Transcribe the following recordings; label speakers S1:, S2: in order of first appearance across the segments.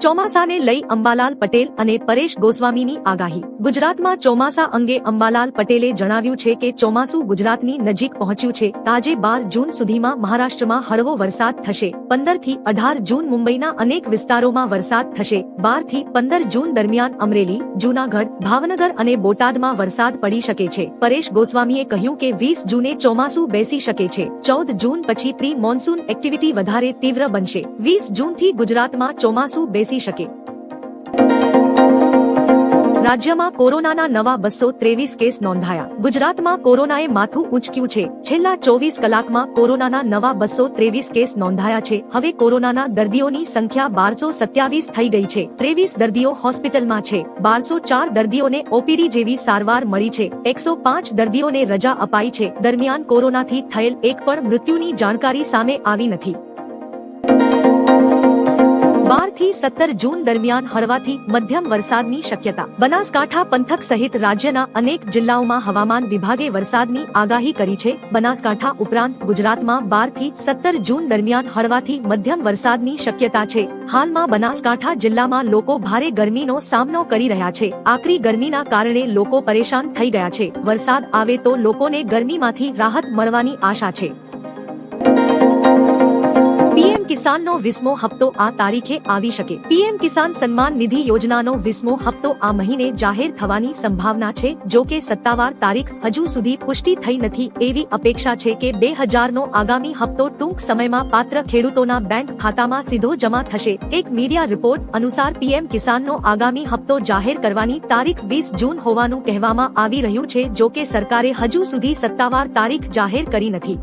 S1: ચોમાસાને લઈ અંબાલાલ પટેલ અને પરેશ ગોસ્વામીની આગાહી. ગુજરાતમાં ચોમાસા અંગે અંબાલાલ પટેલે જણાવ્યું છે કે ચોમાસું ગુજરાતની નજીક પહોંચ્યું છે. આજે બાર જૂન સુધીમાં મહારાષ્ટ્રમાં હળવો વરસાદ થશે. પંદરથી અઢાર જૂન મુંબઈના અનેક વિસ્તારોમાં વરસાદ થશે. બારથી પંદર જૂન દરમિયાન અમરેલી, જૂનાગઢ, ભાવનગર અને બોટાદમાં વરસાદ પડી શકે છે. પરેશ ગોસ્વામીએ કહ્યું કે વીસ જૂને ચોમાસું બેસી શકે છે. ચૌદ જૂન પછી પ્રી મોન્સૂન એક્ટિવિટી વધારે તીવ્ર બનશે. વીસ જૂનથી ગુજરાતમાં ચોમાસું બેસી શકે. રાજ્યમાં કોરોનાના નવા બસો ત્રેવીસ કેસ નોંધાયા. ગુજરાતમાં કોરોનાએ માથું ઉંચક્યું છે. છેલ્લા ચોવીસ કલાકમાં કોરોનાના નવા બસો ત્રેવીસ કેસ નોંધાયા છે. હવે કોરોનાના દર્દીઓની સંખ્યા બારસો સત્યાવીસ થઈ ગઈ છે. ત્રેવીસ દર્દીઓ હોસ્પિટલમાં છે. બારસો ચાર દર્દીઓને ઓપીડી જેવી સારવાર મળી છે. એકસો પાંચ દર્દીઓને રજા અપાઈ છે. દરમિયાન કોરોનાથી થયેલ એક પણ મૃત્યુની જાણકારી સામે આવી નથી. બારથી સત્તર જૂન દરમિયાન હળવાથી મધ્યમ વરસાદની શક્યતા. બનાસકાંઠા પંથક સહિત રાજ્યના અનેક જિલ્લાઓમાં હવામાન વિભાગે વરસાદની આગાહી કરી છે. બનાસકાંઠા ઉપરાંત ગુજરાતમાં બારથી સત્તર જૂન દરમિયાન હળવાથી મધ્યમ વરસાદની શક્યતા છે. હાલમાં બનાસકાંઠા જિલ્લામાં લોકો ભારે ગરમીનો સામનો કરી રહ્યા છે. આકરી ગરમીના કારણે લોકો પરેશાન થઈ ગયા છે. વરસાદ આવે તો લોકોને ગરમીમાંથી રાહત મળવાની આશા છે. પીએમ કિસાનનો વીસમો હપ્તો આ તારીખે આવી શકે. પીએમ કિસાન સન્માન નિધિ યોજનાનો વીસમો હપ્તો આ મહિને જાહેર થવાની સંભાવના છે, જો કે સત્તાવાર તારીખ હજુ સુધી પુષ્ટિ થઈ નથી એવી અપેક્ષા છે કે બે હજારનો આગામી હપ્તો ટૂંક સમયમાં પાત્ર ખેડૂતોના બેંક ખાતામાં સીધો જમા થશે. એક મીડિયા રિપોર્ટ અનુસાર પીએમ કિસાનનો આગામી હપ્તો જાહેર કરવાની તારીખ વીસ જૂન હોવાનું કહેવામાં આવી રહ્યું છે, જો કે સરકારે હજુ સુધી સત્તાવાર તારીખ જાહેર કરી નથી.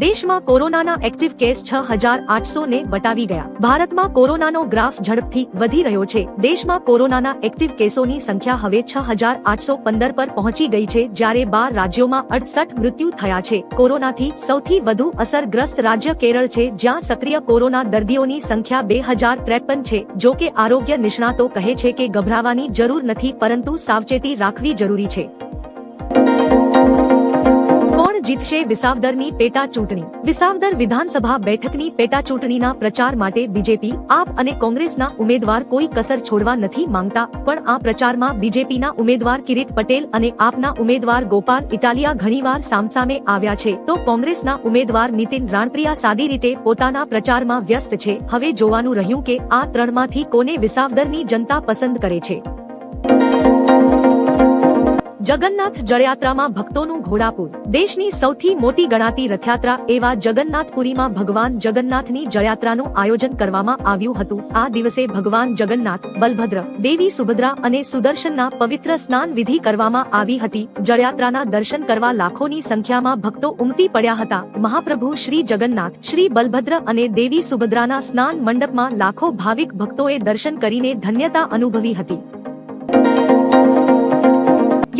S1: દેશમાં કોરોનાના એક્ટિવ કેસ છ હજાર આઠસો ને બટાવી ગયા. ભારતમાં કોરોનાનો ગ્રાફ ઝડપથી વધી રહ્યો છે. દેશમાં કોરોનાના એક્ટિવ કેસોની સંખ્યા હવે છ હજાર આઠસો પંદર પર પહોંચી ગઈ છે, જ્યારે બાર રાજ્યોમાં અડસઠ મૃત્યુ થયા છે. કોરોનાથી સૌથી વધુ અસરગ્રસ્ત રાજ્ય કેરળ છે, જ્યાં સક્રિય કોરોના દર્દીઓની સંખ્યા બે હજાર ત્રેપન છે. જો કે આરોગ્ય નિષ્ણાતો કહે છે કે ગભરાવાની જરૂર નથી, પરંતુ સાવચેતી રાખવી જરૂરી છે. જીતશે વિસાવદરની પેટા ચૂંટણી. વિસાવદર વિધાનસભા બેઠકની પેટા ચૂંટણીના પ્રચાર માટે બીજેપી, આપ અને કોંગ્રેસના ઉમેદવાર કોઈ કસર છોડવા નથી માંગતા, પણ આ પ્રચારમાં બીજેપીના ઉમેદવાર કિરીટ પટેલ અને આપના ઉમેદવાર ગોપાલ ઇટાલિયા ઘણીવાર સામસામે આવ્યા છે. તો કોંગ્રેસના ઉમેદવાર નીતિન રાણપ્રિયા સાદી રીતે પોતાના પ્રચારમાં વ્યસ્ત છે. હવે જોવાનું રહ્યું કે આ ત્રણમાંથી કોને વિસાવદરની જનતા પસંદ કરે છે. જગન્નાથ જળયાત્રામાં ભક્તોનું ઘોડાપુર. દેશની સૌથી મોટી ગણાતી રથયાત્રા એવા જગન્નાથપુરીમાં ભગવાન જગન્નાથની જળયાત્રાનું આયોજન કરવામાં આવ્યું હતું. આ દિવસે ભગવાન જગન્નાથ, બલભદ્ર, દેવી સુભદ્રા અને સુદર્શનના પવિત્ર સ્નાન વિધિ કરવામાં આવી હતી. જળયાત્રાના દર્શન કરવા લાખોની સંખ્યામાં ભક્તો ઉમટી પડ્યા હતા. મહાપ્રભુ શ્રી જગન્નાથ, શ્રી બલભદ્ર અને દેવી સુભદ્રાના સ્નાન મંડપમાં લાખો ભાવિક ભક્તોએ દર્શન કરીને ધન્યતા અનુભવી હતી.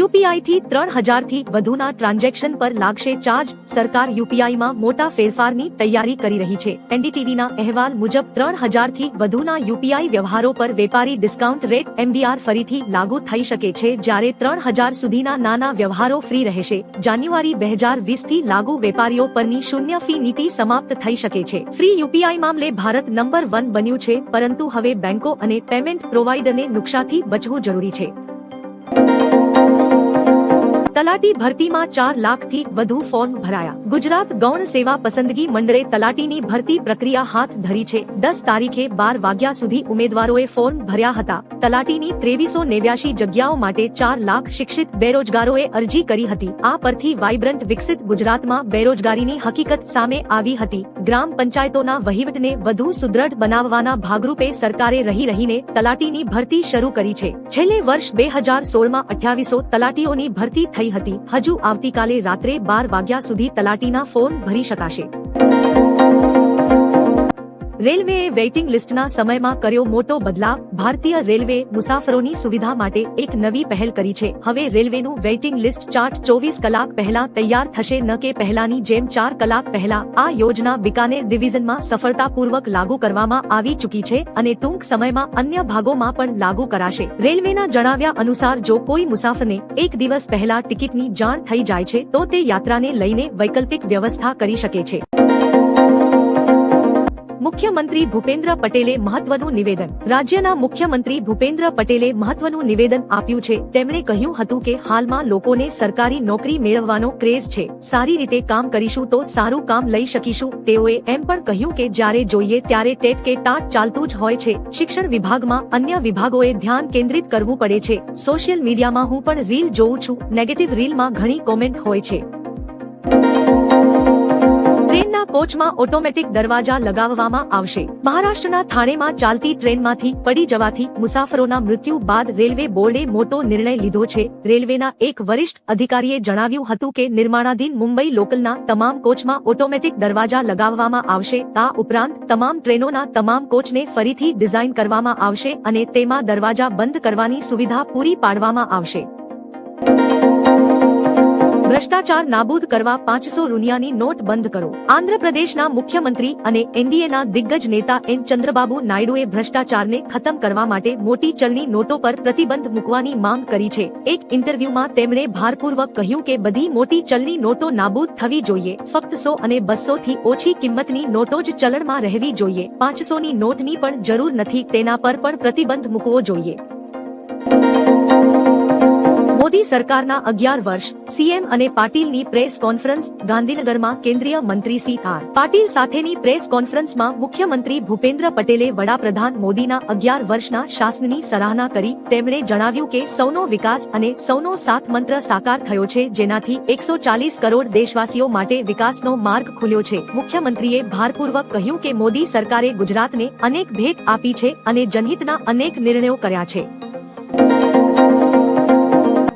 S1: યુપીઆઈ થી ત્રણ હજારથી વધુના ટ્રાન્ઝેક્શન પર લાગશે ચાર્જ. સરકાર યુપીઆઈમાં મોટા ફેરફારની તૈયારી કરી રહી છે. એનડીટીવીના અહેવાલ મુજબ ત્રણ હજારથી વધુના યુપીઆઈ વ્યવહારો પર વેપારી ડિસ્કાઉન્ટ રેટ એમડીઆર ફરીથી લાગુ થઈ શકે છે જ્યારે ત્રણ હજાર સુધીના નાના વ્યવહારો ફ્રી રહેશે. જાન્યુઆરી બે હજાર વીસથી લાગુ વેપારીઓ પરની શૂન્ય ફી નીતિ સમાપ્ત થઈ શકે છે. ફ્રી યુપીઆઈ મામલે ભારત નંબર વન બન્યું છે, પરંતુ હવે બેંકો અને પેમેન્ટ પ્રોવાઈડરને નુકસાથી બચવું જરૂરી છે. તલાટી ભરતીમાં ચાર લાખથી વધુ ફોર્મ ભરાયા. ગુજરાત ગૌણ સેવા પસંદગી મંડળે તલાટીની ભરતી પ્રક્રિયા હાથ ધરી છે. દસ તારીખે બાર વાગ્યા સુધી ઉમેદવારોએ ફોર્મ ભર્યા હતા. તલાટીની ત્રેવીસો નેવ્યાશી જગ્યાઓ માટે ચાર લાખ શિક્ષિત બેરોજગારોએ અરજી કરી હતી. આ પરથી વાઇબ્રન્ટ વિકસિત ગુજરાતમાં બેરોજગારીની હકીકત સામે આવી હતી. ગ્રામ પંચાયતોના વહીવટને વધુ સુદ્રઢ બનાવવાના ભાગરૂપે સરકારે રહી રહીને તલાટીની ભરતી શરૂ કરી છે. છેલ્લે વર્ષ બે હજાર સોળમાં અઠ્યાવીસો તલાટીઓની ભરતી થઈ હતી. હજુ આવતીકાલે રાત્રે બાર વાગ્યા સુધી તલાટીના ફોર્મ ભરી શકાશે. રેલવેએ વેઇટિંગ લિસ્ટના સમયમાં કર્યો મોટો બદલાવ. ભારતીય રેલવે મુસાફરોની સુવિધા માટે એક નવી પહેલ કરી છે. હવે રેલવેનું વેઇટિંગ લિસ્ટ ચાર્ટ ચોવીસ કલાક પહેલા તૈયાર થશે. ન કે પહેલાની જેમ ચાર કલાક પહેલા. આ યોજના બિકાનેર ડિવિઝનમાં સફળતાપૂર્વક લાગુ કરવામાં આવી ચૂકી છે અને ટૂંક સમયમાં અન્ય ભાગોમાં પણ લાગુ કરાશે. રેલવેના જણાવ્યા અનુસાર, જો કોઈ મુસાફરને એક દિવસ પહેલા ટિકિટની જાણ થઈ જાય છે, તો તે યાત્રાને લઈને વૈકલ્પિક વ્યવસ્થા કરી શકે છે. મુખ્યમંત્રી ભૂપેન્દ્ર પટેલે મહત્વનું નિવેદન. રાજ્યના મુખ્યમંત્રી ભૂપેન્દ્ર પટેલે મહત્વનું નિવેદન આપ્યું છે. તેમણે કહ્યું હતું કે હાલમાં લોકોને સરકારી નોકરી મેળવવાનો ક્રેઝ છે. સારી રીતે કામ કરીશું તો સારું કામ લઈ શકીશું. તેઓએ એમ પણ કહ્યું કે જ્યારે જોઈએ ત્યારે ટેટ કે ટાટ ચાલતું જ હોય છે. શિક્ષણ વિભાગમાં અન્ય વિભાગોએ ધ્યાન કેન્દ્રિત કરવું પડે છે. સોશિયલ મીડિયામાં હું પણ રીલ જોઉં છું. નેગેટિવ રીલમાં ઘણી કોમેન્ટ હોય છે. ટ્રેનના કોચમાં ઓટોમેટિક દરવાજા લગાવવામાં આવશે. મહારાષ્ટ્રના થાણેમાં ચાલતી ટ્રેનમાંથી પડી જવાથી મુસાફરોના મૃત્યુ બાદ રેલવે બોર્ડે મોટો નિર્ણય લીધો છે. રેલવેના એક વરિષ્ઠ અધિકારીએ જણાવ્યું હતું કે નિર્માણાધીન મુંબઈ લોકલના તમામ કોચમાં ઓટોમેટિક દરવાજા લગાવવામાં આવશે. આ ઉપરાંત તમામ ટ્રેનોના તમામ કોચને ફરીથી ડિઝાઇન કરવામાં આવશે અને તેમાં દરવાજા બંધ કરવાની સુવિધા પૂરી પાડવામાં આવશે. ભ્રષ્ટાચાર નાબૂદ કરવા પાંચસો રૂનિયાની નોટ બંધ કરો. આંધ્રપ્રદેશના મુખ્યમંત્રી અને એનડીએના દિગ્ગજ નેતા એન ચંદ્રબાબુ નાયડુએ ભ્રષ્ટાચારને ખતમ કરવા માટે મોટી ચલની નોટો પર પ્રતિબંધ મૂકવાની માંગ કરી છે. એક ઇન્ટરવ્યુમાં તેમણે ભારપૂર્વક કહ્યું કે બધી મોટી ચલની નોટો નાબૂદ થવી જોઈએ. ફક્ત સો અને બસો થી ઓછી કિંમતની નોટો જ ચલણમાં રહેવી જોઈએ. પાંચસોની નોટની પણ જરૂર નથી. તેના પર પણ પ્રતિબંધ મૂકવો જોઈએ. મોદી સરકારના અગિયાર વર્ષ, સીએમ અને પાટીલની પ્રેસ કોન્ફરન્સ, ગાંધીનગરમાં કેન્દ્રીય મંત્રી સી આર. પાટીલ સાથેની પ્રેસ કોન્ફરન્સમાં મુખ્યમંત્રી ભૂપેન્દ્ર પટેલે વડાપ્રધાન મોદીના અગિયાર વર્ષના શાસનની સરાહના કરી. તેમણે જણાવ્યું કે સૌનો વિકાસ અને સૌનો સાથ મંત્ર સાકાર થયો છે, જેનાથી એકસો ચાલીસ કરોડ દેશવાસીઓ માટે વિકાસનો માર્ગ ખુલ્યો છે. મુખ્યમંત્રીએ ભારપૂર્વક કહ્યું કે મોદી સરકારે ગુજરાતને અનેક ભેટ આપી છે અને જનહિતના અનેક નિર્ણયો કર્યા છે.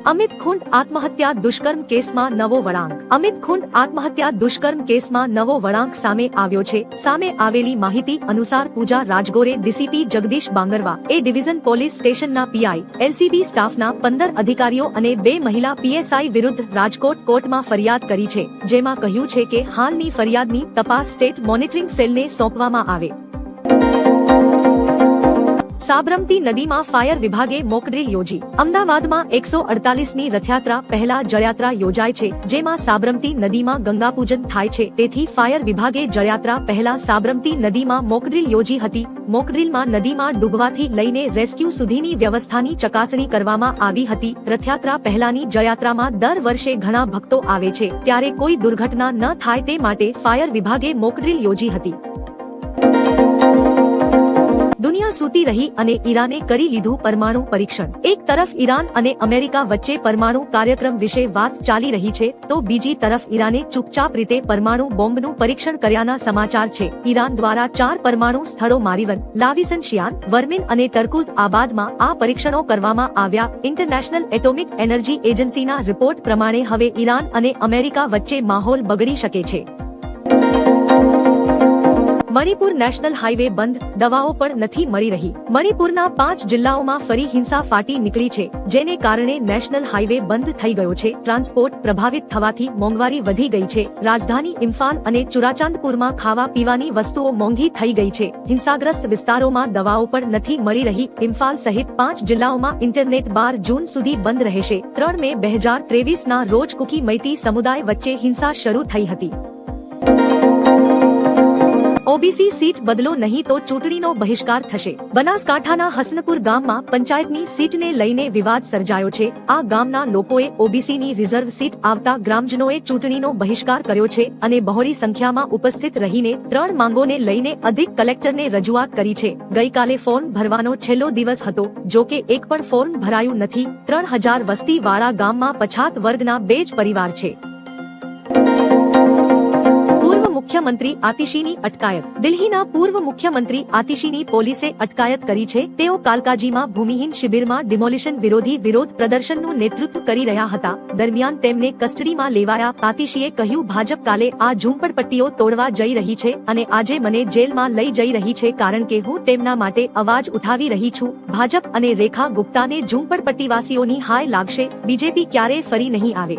S1: અમિત ખુંડ આત્મહત્યા દુષ્કર્મ કેસમાં નવો વળાંક. અમિત ખુંડ આત્મહત્યા દુષ્કર્મ કેસમાં નવો વળાંક સામે આવ્યો છે. સામે આવેલી માહિતી અનુસાર પૂજા રાજગોરે DCP Jagdish Bangarva, A division police સ્ટેશનના પીઆઈ, એલસીબી સ્ટાફના પંદર અધિકારીઓ અને બે મહિલા પીએસઆઈ વિરુદ્ધ રાજકોટ કોર્ટમાં ફરિયાદ કરી છે, જેમાં કહ્યું છે કે હાલની ફરિયાદની તપાસ સ્ટેટ મોનિટરિંગ સેલને સોંપવામાં આવે. સાબરમતી નદીમાં ફાયર વિભાગે મોકડ્રીલ યોજી. અમદાવાદમાં એકસો અડતાલીસની રથયાત્રા પહેલા જળયાત્રા યોજાય છે, જેમાં સાબરમતી નદીમાં ગંગાપૂજન થાય છે. તેથી ફાયર વિભાગે જળયાત્રા પહેલા સાબરમતી નદીમાં મોકડ્રીલ યોજી હતી. મોકડ્રીલમાં નદીમાં ડૂબવાથી લઈને રેસ્ક્યુ સુધીની વ્યવસ્થાની ચકાસણી કરવામાં આવી હતી. રથયાત્રા પહેલાની જળયાત્રામાં દર વર્ષે ઘણા ભક્તો આવે છે. ત્યારે કોઈ દુર્ઘટના ન થાય તે માટે ફાયર વિભાગે મોકડ્રીલ યોજી હતી. દુનિયા સૂતી રહી અને ઈરાને કરી લીધું પરમાણુ પરીક્ષણ. એક તરફ ઈરાન અને અમેરિકા વચ્ચે પરમાણુ કાર્યક્રમ વિશે વાત ચાલી રહી છે, તો બીજી તરફ ઈરાને ચૂપચાપ રીતે પરમાણુ બોમ્બનું પરીક્ષણ કર્યાના સમાચાર છે. ઈરાન દ્વારા ચાર પરમાણુ સ્થળો મારીવન લાવિસન શિયાન વર્મિન અને ટર્કુઝ આબાદમાં આ પરીક્ષણો કરવામાં આવ્યા. ઇન્ટરનેશનલ એટોમિક એનર્જી એજન્સીના રિપોર્ટ પ્રમાણે હવે ઈરાન અને અમેરિકા વચ્ચે માહોલ બગડી શકે છે. મણિપુર નેશનલ હાઈવે બંધ, દવાઓ પણ નથી મળી રહી. મણિપુરના પાંચ જિલ્લાઓમાં ફરી હિંસા ફાટી નીકળી છે, જેને કારણે નેશનલ હાઈવે બંધ થઈ ગયો છે. ટ્રાન્સપોર્ટ પ્રભાવિત થવાથી મોંઘવારી વધી ગઈ છે. રાજધાની ઇમ્ફાલ અને ચુરાચાંદપુરમાં ખાવા પીવાની વસ્તુઓ મોંઘી થઈ ગઈ છે. હિંસાગ્રસ્ત વિસ્તારોમાં દવાઓ પણ નથી મળી રહી. ઇમ્ફાલ સહિત પાંચ જિલ્લાઓમાં ઇન્ટરનેટ બાર જૂન સુધી બંધ રહેશે. ત્રણ મે બે હજાર ત્રેવીસના રોજ કુકી મૈતી સમુદાય વચ્ચે હિંસા શરૂ થઈ હતી. ઓબીસી સીટ બદલો નહીં તો ચૂંટણીનો બહિષ્કાર થશે. બનાસકાંઠાના હસનપુર ગામમાં પંચાયતની સીટને લઈને વિવાદ સર્જાયો છે. આ ગામના લોકોએ ઓબીસીની રિઝર્વ સીટ આવતા ગ્રામજનોએ ચૂંટણીનો બહિષ્કાર કર્યો છે અને બહોળી સંખ્યામાં ઉપસ્થિત રહીને ત્રણ માંગોને લઈને અધિક કલેક્ટરને રજૂઆત કરી છે. ગઈકાલે ફોર્મ ભરવાનો છેલ્લો દિવસ હતો. જો કે એક પણ ફોર્મ ભરાયું નથી. ત્રણ હજાર વસ્તી વાળા ગામમાં પછાત વર્ગના બે જ પરિવાર છે. મુખ્યમંત્રી આતિશીની અટકાયત. દિલ્હીના પૂર્વ મુખ્યમંત્રી આતિશીની પોલીસે અટકાયત કરી છે. તેઓ કાલકાજીમાં ભૂમિહીન શિબિરમાં ડિમોલિશન વિરોધી વિરોધ પ્રદર્શનનું નેતૃત્વ કરી રહ્યા હતા. દરમિયાન તેમને કસ્ટડીમાં લેવાયા. આતિશીએ કહ્યું, ભાજપ કાલે આ ઝૂંપડપટ્ટીઓ તોડવા જઈ રહી છે અને આજે મને જેલમાં લઈ જઈ રહી છે કારણ કે હું તેમના માટે અવાજ ઉઠાવી રહી છું. ભાજપ અને રેખા ગુપ્તાને ઝૂંપડપટ્ટીવાસીઓની હાય લાગશે. બીજેપી ક્યારેય ફરી નહીં આવે.